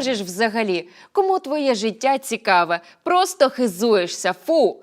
Можеш взагалі? Кому твоє життя цікаве? Просто хизуєшся, фу.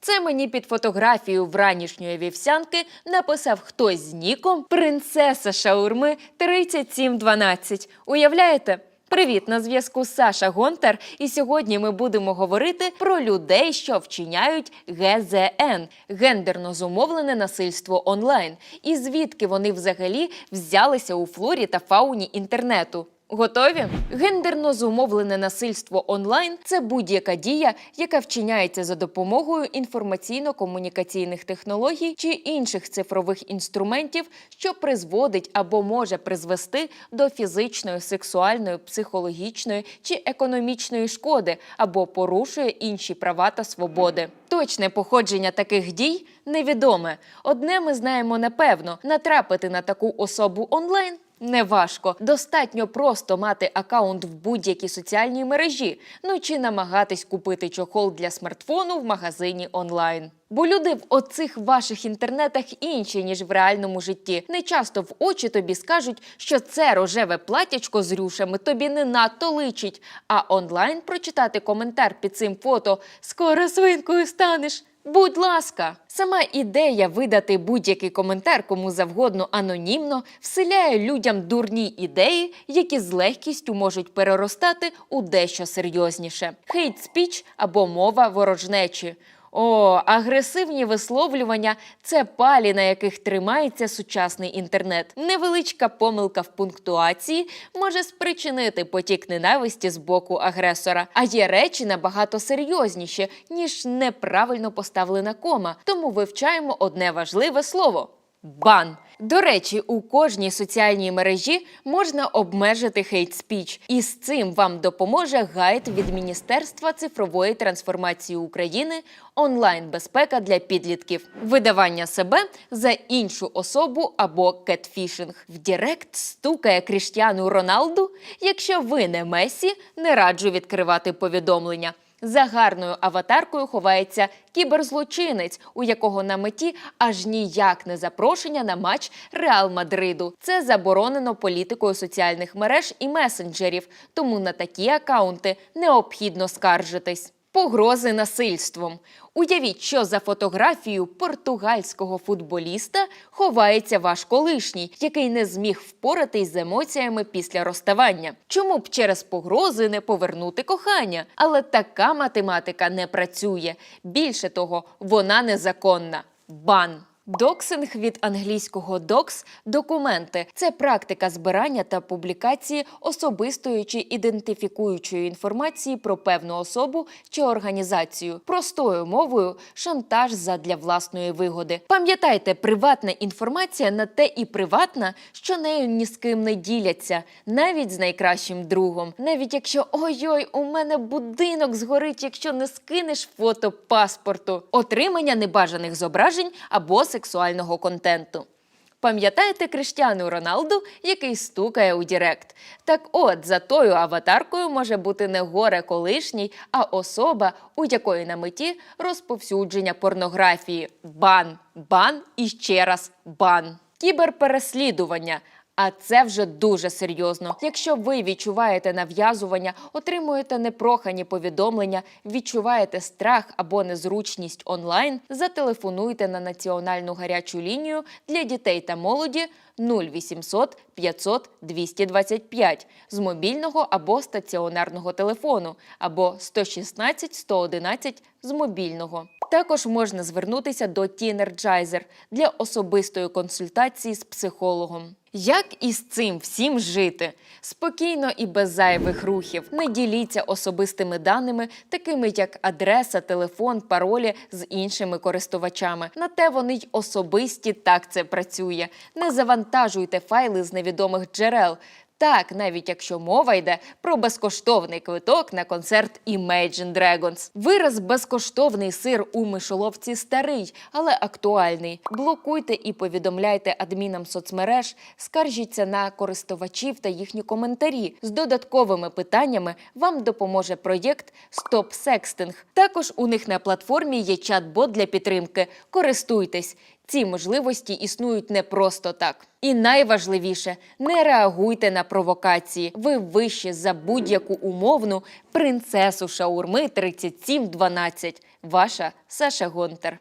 Це мені під фотографію вранішньої вівсянки написав хтось з ніком Принцеса Шаурми 3712. Уявляєте? Привіт, на зв'язку Саша Гонтар, і сьогодні ми будемо говорити про людей, що вчиняють ГЗН гендерно зумовлене насильство онлайн, і звідки вони взагалі взялися у флорі та фауні інтернету. Готові? Гендерно зумовлене насильство онлайн це будь-яка дія, яка вчиняється за допомогою інформаційно-комунікаційних технологій чи інших цифрових інструментів, що призводить або може призвести до фізичної, сексуальної, психологічної чи економічної шкоди, або порушує інші права та свободи. Точне походження таких дій невідоме. Одне ми знаємо напевно: натрапити на таку особу онлайн Неважко, достатньо просто мати акаунт в будь-якій соціальній мережі, ну чи намагатись купити чохол для смартфону в магазині онлайн. Бо люди в оцих ваших інтернетах інші, ніж в реальному житті. Не часто в очі тобі скажуть, що це рожеве платячко з рюшами тобі не надто личить. А онлайн прочитати коментар під цим фото скоро свинкою станеш. Будь ласка, сама ідея видати будь-який коментар кому завгодно анонімно вселяє людям дурні ідеї, які з легкістю можуть переростати у дещо серйозніше. Хейт спіч або мова ворожнечі. О, агресивні висловлювання це палі, на яких тримається сучасний інтернет. Невеличка помилка в пунктуації може спричинити потік ненависті з боку агресора. А є речі набагато серйозніші, ніж неправильно поставлена кома. Тому вивчаємо одне важливе слово. Бан. До речі, у кожній соціальній мережі можна обмежити хейт спіч, і з цим вам допоможе гайд від Міністерства цифрової трансформації України онлайн безпека для підлітків, видавання себе за іншу особу або кетфішинг. В Дірект стукає Кріштіану Роналду. Якщо ви не Месі, не раджу відкривати повідомлення. За гарною аватаркою ховається кіберзлочинець, у якого на меті аж ніяк не запрошення на матч Реал Мадриду. Це заборонено політикою соціальних мереж і месенджерів, тому на такі акаунти необхідно скаржитись. Погрози насильством. Уявіть, що за фотографію португальського футболіста ховається ваш колишній, який не зміг впоратись з емоціями після розставання. Чому б через погрози не повернути кохання? Але така математика не працює. Більше того, вона незаконна. Бан. Доксинг від англійського докс документи це практика збирання та публікації особистої чи ідентифікуючої інформації про певну особу чи організацію. Простою мовою шантаж задля власної вигоди. Пам'ятайте, приватна інформація на те і приватна, що нею ні з ким не діляться, навіть з найкращим другом. Навіть якщо ой-ой, у мене будинок згорить, якщо не скинеш фото паспорту, отримання небажаних зображень або сексуального контенту. Пам'ятаєте Криштіану Роналду, який стукає у Дірект? Так от, за тою аватаркою може бути не горе колишній, а особа, у якої на меті розповсюдження порнографії. Бан, бан і ще раз бан. Кіберпереслідування. А це вже дуже серйозно. Якщо ви відчуваєте нав'язування, отримуєте непрохані повідомлення, відчуваєте страх або незручність онлайн, зателефонуйте на національну гарячу лінію для дітей та молоді 0800 500 225 з мобільного або стаціонарного телефону, або 116 111 з мобільного. Також можна звернутися до Тінерджайзер для особистої консультації з психологом. Як із цим всім жити? Спокійно і без зайвих рухів. Не діліться особистими даними, такими як адреса, телефон, паролі з іншими користувачами. На те вони й особисті, так це працює. Не завантажуйте файли з невідомих джерел. Так, навіть якщо мова йде про безкоштовний квиток на концерт Imagine Dragons. Вираз безкоштовний сир у мишоловці старий, але актуальний. Блокуйте і повідомляйте адмінам соцмереж, скаржіться на користувачів та їхні коментарі. З додатковими питаннями вам допоможе проєкт Стоп Секстинг. Також у них на платформі є чат-бот для підтримки. Користуйтесь. Ці можливості існують не просто так. І найважливіше не реагуйте на провокації. Ви вище за будь-яку умовну принцесу шаурми 3712. Ваша Саша Гонтар.